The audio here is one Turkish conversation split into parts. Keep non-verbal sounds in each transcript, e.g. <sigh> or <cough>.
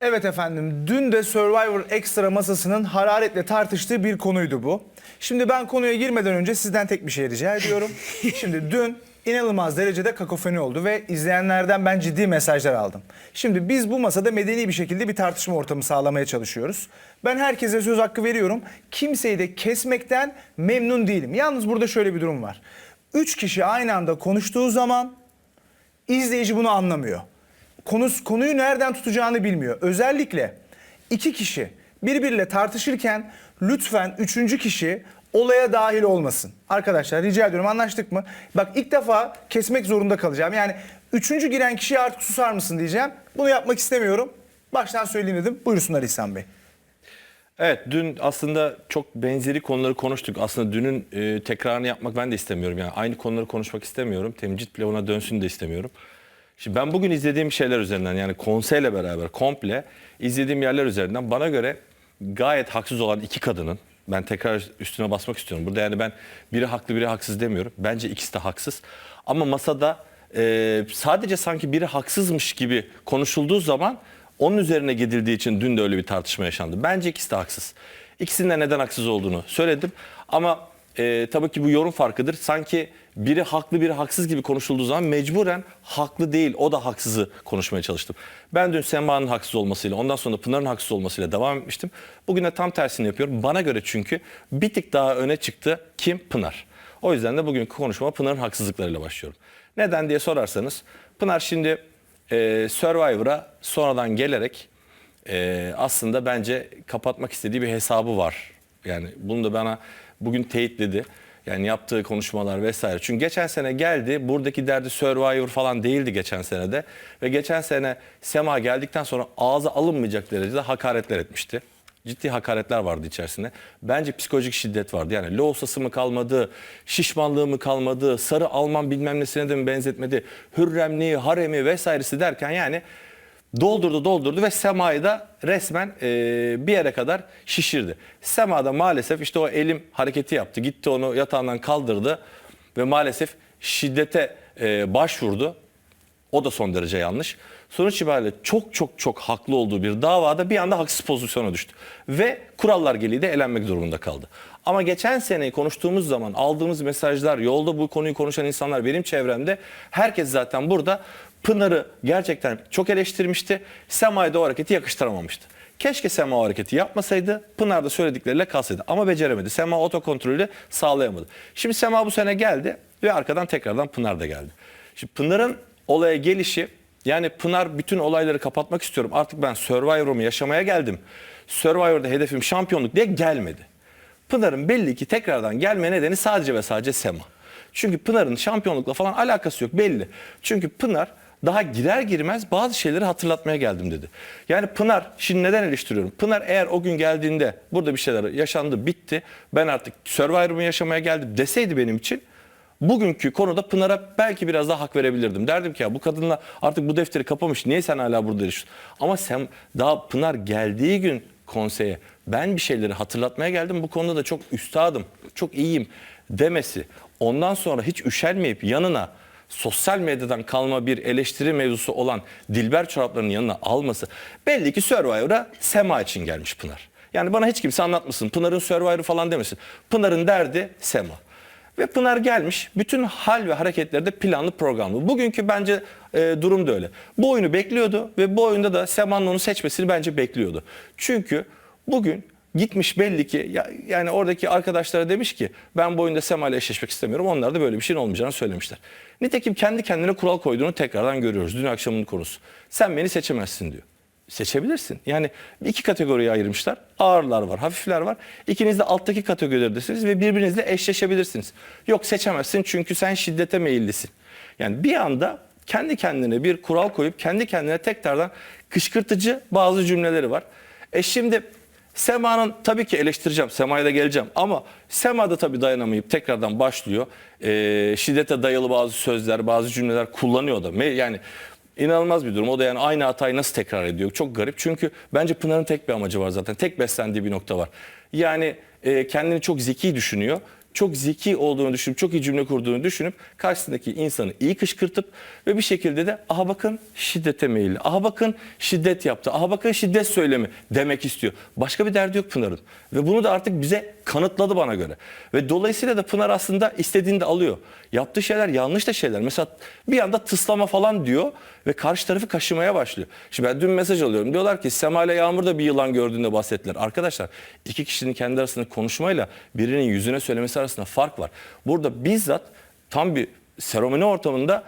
Evet efendim, dün de Survivor Extra masasının hararetle tartıştığı bir konuydu bu. Şimdi ben konuya girmeden önce sizden tek bir şey rica ediyorum. <laughs> Şimdi dün inanılmaz derecede kakofoni oldu ve izleyenlerden ben ciddi mesajlar aldım. Şimdi biz bu masada medeni bir şekilde bir tartışma ortamı sağlamaya çalışıyoruz. Ben herkese söz hakkı veriyorum. Kimseyi de kesmekten memnun değilim. Yalnız burada şöyle bir durum var. Üç kişi aynı anda konuştuğu zaman izleyici bunu anlamıyor. Konu, konuyu nereden tutacağını bilmiyor. Özellikle iki kişi birbiriyle tartışırken lütfen üçüncü kişi olaya dahil olmasın. Arkadaşlar rica ediyorum anlaştık mı? Bak ilk defa kesmek zorunda kalacağım. Yani üçüncü giren kişiye artık susar mısın diyeceğim. Bunu yapmak istemiyorum. Baştan söyleyeyim dedim. Buyursunlar İhsan Bey. Evet dün aslında çok benzeri konuları konuştuk. Aslında dünün e, tekrarını yapmak ben de istemiyorum. Yani aynı konuları konuşmak istemiyorum. Temcit bile ona dönsün de istemiyorum. Şimdi ben bugün izlediğim şeyler üzerinden yani konseyle beraber komple izlediğim yerler üzerinden bana göre gayet haksız olan iki kadının ben tekrar üstüne basmak istiyorum. Burada yani ben biri haklı biri haksız demiyorum. Bence ikisi de haksız. Ama masada e, sadece sanki biri haksızmış gibi konuşulduğu zaman onun üzerine gidildiği için dün de öyle bir tartışma yaşandı. Bence ikisi de haksız. İkisinin de neden haksız olduğunu söyledim. Ama e, tabii ki bu yorum farkıdır. Sanki biri haklı biri haksız gibi konuşulduğu zaman mecburen haklı değil o da haksızı konuşmaya çalıştım. Ben dün Sema'nın haksız olmasıyla ondan sonra Pınar'ın haksız olmasıyla devam etmiştim. Bugün de tam tersini yapıyorum. Bana göre çünkü bir tık daha öne çıktı kim? Pınar. O yüzden de bugünkü konuşmama Pınar'ın haksızlıklarıyla başlıyorum. Neden diye sorarsanız Pınar şimdi e, Survivor'a sonradan gelerek e, aslında bence kapatmak istediği bir hesabı var. Yani bunu da bana bugün teyitledi. Yani yaptığı konuşmalar vesaire. Çünkü geçen sene geldi. Buradaki derdi Survivor falan değildi geçen senede. Ve geçen sene Sema geldikten sonra ağza alınmayacak derecede hakaretler etmişti. Ciddi hakaretler vardı içerisinde. Bence psikolojik şiddet vardı. Yani loğusası mı kalmadı, şişmanlığı mı kalmadı, sarı Alman bilmem nesine de mi benzetmedi, hürremliği, haremi vesairesi derken yani doldurdu doldurdu ve Sema'yı da resmen e, bir yere kadar şişirdi. Sema da maalesef işte o elim hareketi yaptı. Gitti onu yatağından kaldırdı ve maalesef şiddete e, başvurdu. O da son derece yanlış. Sonuç itibariyle çok çok çok haklı olduğu bir davada bir anda haksız pozisyona düştü. Ve kurallar gereği de elenmek durumunda kaldı. Ama geçen sene konuştuğumuz zaman aldığımız mesajlar, yolda bu konuyu konuşan insanlar benim çevremde herkes zaten burada Pınar'ı gerçekten çok eleştirmişti. Sema'ya da o hareketi yakıştıramamıştı. Keşke Sema o hareketi yapmasaydı. Pınar da söyledikleriyle kalsaydı. Ama beceremedi. Sema otokontrolü sağlayamadı. Şimdi Sema bu sene geldi ve arkadan tekrardan Pınar da geldi. Şimdi Pınar'ın olaya gelişi yani Pınar bütün olayları kapatmak istiyorum. Artık ben Survivor'umu yaşamaya geldim. Survivor'da hedefim şampiyonluk diye gelmedi. Pınar'ın belli ki tekrardan gelme nedeni sadece ve sadece Sema. Çünkü Pınar'ın şampiyonlukla falan alakası yok belli. Çünkü Pınar daha girer girmez bazı şeyleri hatırlatmaya geldim dedi. Yani Pınar şimdi neden eleştiriyorum? Pınar eğer o gün geldiğinde burada bir şeyler yaşandı bitti. Ben artık Survivor'umu yaşamaya geldim deseydi benim için bugünkü konuda Pınar'a belki biraz daha hak verebilirdim. Derdim ki ya bu kadınla artık bu defteri kapamış niye sen hala burada yaşıyorsun? Ama sen daha Pınar geldiği gün konseye ben bir şeyleri hatırlatmaya geldim. Bu konuda da çok üstadım, çok iyiyim demesi. Ondan sonra hiç üşenmeyip yanına sosyal medyadan kalma bir eleştiri mevzusu olan Dilber çoraplarının yanına alması belli ki Survivor'a Sema için gelmiş Pınar. Yani bana hiç kimse anlatmasın. Pınar'ın Survivor'ı falan demesin. Pınar'ın derdi Sema. Ve Pınar gelmiş. Bütün hal ve hareketleri de planlı programlı. Bugünkü bence e, durum da öyle. Bu oyunu bekliyordu ve bu oyunda da Sema'nın onu seçmesini bence bekliyordu. Çünkü bugün gitmiş belli ki ya, yani oradaki arkadaşlara demiş ki ben bu oyunda Sema ile eşleşmek istemiyorum. Onlar da böyle bir şeyin olmayacağını söylemişler. Nitekim kendi kendine kural koyduğunu tekrardan görüyoruz. Dün akşamın konusu. Sen beni seçemezsin diyor. Seçebilirsin. Yani iki kategoriye ayırmışlar. Ağırlar var, hafifler var. İkiniz de alttaki kategorilerdesiniz ve birbirinizle eşleşebilirsiniz. Yok seçemezsin çünkü sen şiddete meyillisin. Yani bir anda kendi kendine bir kural koyup kendi kendine tekrardan kışkırtıcı bazı cümleleri var. E şimdi Sema'nın tabii ki eleştireceğim. Sema'ya da geleceğim. Ama Sema da tabii dayanamayıp tekrardan başlıyor. Ee, şiddete dayalı bazı sözler, bazı cümleler kullanıyor da. Yani inanılmaz bir durum. O da yani aynı hatayı nasıl tekrar ediyor? Çok garip. Çünkü bence Pınar'ın tek bir amacı var zaten. Tek beslendiği bir nokta var. Yani e, kendini çok zeki düşünüyor. Çok zeki olduğunu düşünüp, çok iyi cümle kurduğunu düşünüp karşısındaki insanı iyi kışkırtıp ve bir şekilde de aha bakın şiddete meyilli, aha bakın şiddet yaptı, aha bakın şiddet söylemi demek istiyor. Başka bir derdi yok Pınar'ın. Ve bunu da artık bize kanıtladı bana göre. Ve dolayısıyla da Pınar aslında istediğini de alıyor. Yaptığı şeyler yanlış da şeyler. Mesela bir anda tıslama falan diyor ve karşı tarafı kaşımaya başlıyor. Şimdi ben dün mesaj alıyorum. Diyorlar ki Sema ile Yağmur bir yılan gördüğünde bahsettiler. Arkadaşlar iki kişinin kendi arasında konuşmayla birinin yüzüne söylemesi arasında fark var. Burada bizzat tam bir seremoni ortamında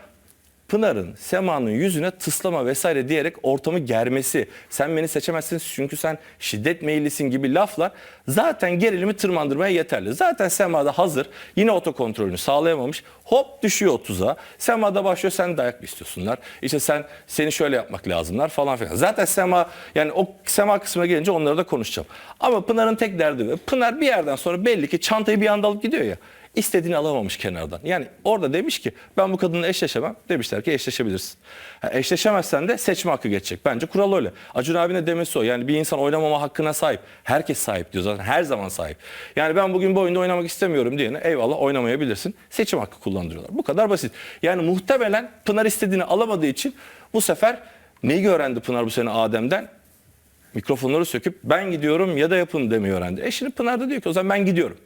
Pınar'ın Sema'nın yüzüne tıslama vesaire diyerek ortamı germesi, sen beni seçemezsin çünkü sen şiddet meyillisin gibi laflar zaten gerilimi tırmandırmaya yeterli. Zaten Sema da hazır. Yine otokontrolünü sağlayamamış. Hop düşüyor 30'a. Sema da başlıyor sen dayak mı istiyorsunlar? İşte sen seni şöyle yapmak lazımlar falan filan. Zaten Sema yani o Sema kısmına gelince onları da konuşacağım. Ama Pınar'ın tek derdi Pınar bir yerden sonra belli ki çantayı bir anda alıp gidiyor ya. İstediğini alamamış kenardan. Yani orada demiş ki ben bu kadınla eşleşemem. Demişler ki eşleşebilirsin. Ha, eşleşemezsen de seçme hakkı geçecek. Bence kural öyle. Acun abinin demesi o. Yani bir insan oynamama hakkına sahip. Herkes sahip diyor zaten. Her zaman sahip. Yani ben bugün bu oyunda oynamak istemiyorum diyene eyvallah oynamayabilirsin. Seçim hakkı kullandırıyorlar. Bu kadar basit. Yani muhtemelen Pınar istediğini alamadığı için bu sefer neyi öğrendi Pınar bu sene Adem'den? Mikrofonları söküp ben gidiyorum ya da yapın demeyi öğrendi. E şimdi Pınar da diyor ki o zaman ben gidiyorum.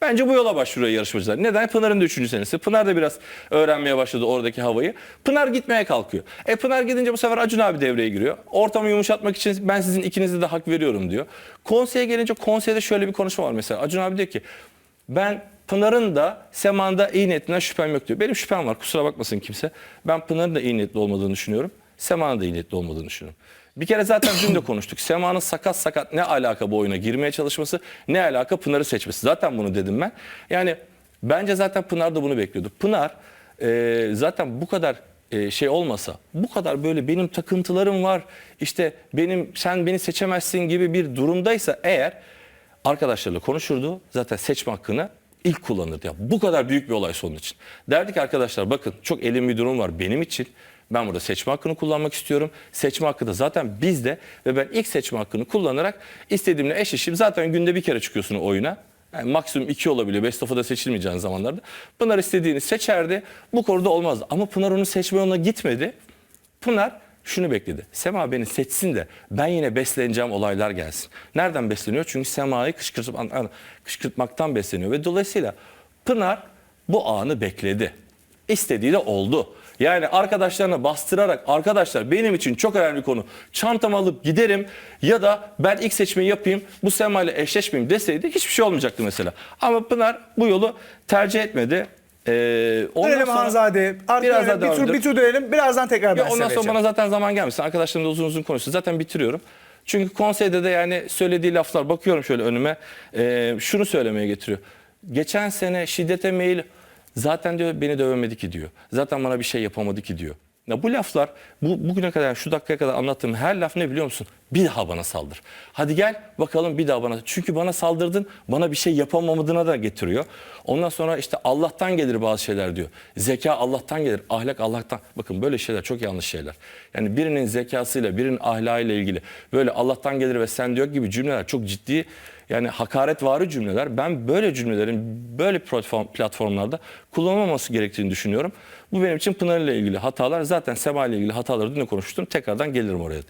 Bence bu yola başvuruyor yarışmacılar. Neden? Pınar'ın da üçüncü senesi. Pınar da biraz öğrenmeye başladı oradaki havayı. Pınar gitmeye kalkıyor. E Pınar gidince bu sefer Acun abi devreye giriyor. Ortamı yumuşatmak için ben sizin ikinize de hak veriyorum diyor. Konseye gelince konseyde şöyle bir konuşma var mesela. Acun abi diyor ki ben Pınar'ın da Sema'nda iyi niyetinden şüphem yok diyor. Benim şüphem var kusura bakmasın kimse. Ben Pınar'ın da iyi niyetli olmadığını düşünüyorum. Sema'nın da iyi niyetli olmadığını düşünüyorum. Bir kere zaten dün de <coughs> konuştuk. Sema'nın sakat sakat ne alaka bu oyuna girmeye çalışması, ne alaka Pınar'ı seçmesi. Zaten bunu dedim ben. Yani bence zaten Pınar da bunu bekliyordu. Pınar e, zaten bu kadar e, şey olmasa, bu kadar böyle benim takıntılarım var, işte benim sen beni seçemezsin gibi bir durumdaysa eğer arkadaşlarla konuşurdu. Zaten seçme hakkını ilk kullanırdı. Ya bu kadar büyük bir olay sonun için. Derdi ki arkadaşlar bakın çok elim bir durum var benim için. Ben burada seçme hakkını kullanmak istiyorum. Seçme hakkı da zaten bizde ve ben ilk seçme hakkını kullanarak istediğimle eşleşeyim. Zaten günde bir kere çıkıyorsun oyuna. Yani maksimum iki olabiliyor. Best of'a seçilmeyeceğin zamanlarda. Pınar istediğini seçerdi. Bu konuda olmazdı. Ama Pınar onu seçme yoluna gitmedi. Pınar şunu bekledi. Sema beni seçsin de ben yine besleneceğim olaylar gelsin. Nereden besleniyor? Çünkü Sema'yı kışkırtmaktan besleniyor. Ve dolayısıyla Pınar bu anı bekledi. İstediği de oldu. Yani arkadaşlarına bastırarak arkadaşlar benim için çok önemli konu. Çantamı alıp giderim ya da ben ilk seçmeyi yapayım bu Sema ile eşleşmeyeyim deseydi hiçbir şey olmayacaktı mesela. Ama Pınar bu yolu tercih etmedi. Ee, ondan Dönelim sonra- Hanzade. Artık Biraz daha bir devam tur, bir tur dönelim. Birazdan tekrar ben Ya ondan sonra bana zaten zaman gelmesin. Arkadaşlarım da uzun uzun konuştu. Zaten bitiriyorum. Çünkü konseyde de yani söylediği laflar bakıyorum şöyle önüme. e, şunu söylemeye getiriyor. Geçen sene şiddete meyil zaten diyor beni dövemedi ki diyor. Zaten bana bir şey yapamadı ki diyor. Ya bu laflar bu, bugüne kadar şu dakikaya kadar anlattığım her laf ne biliyor musun? Bir daha bana saldır. Hadi gel bakalım bir daha bana. Çünkü bana saldırdın bana bir şey yapamadığına da getiriyor. Ondan sonra işte Allah'tan gelir bazı şeyler diyor. Zeka Allah'tan gelir. Ahlak Allah'tan. Bakın böyle şeyler çok yanlış şeyler. Yani birinin zekasıyla birinin ahlakıyla ilgili böyle Allah'tan gelir ve sen diyor gibi cümleler çok ciddi yani hakaretvari cümleler. Ben böyle cümlelerin böyle platform, platformlarda kullanılmaması gerektiğini düşünüyorum. Bu benim için Pınar ile ilgili hatalar. Zaten Sema ile ilgili hataları dün konuştum. Tekrardan gelirim oraya.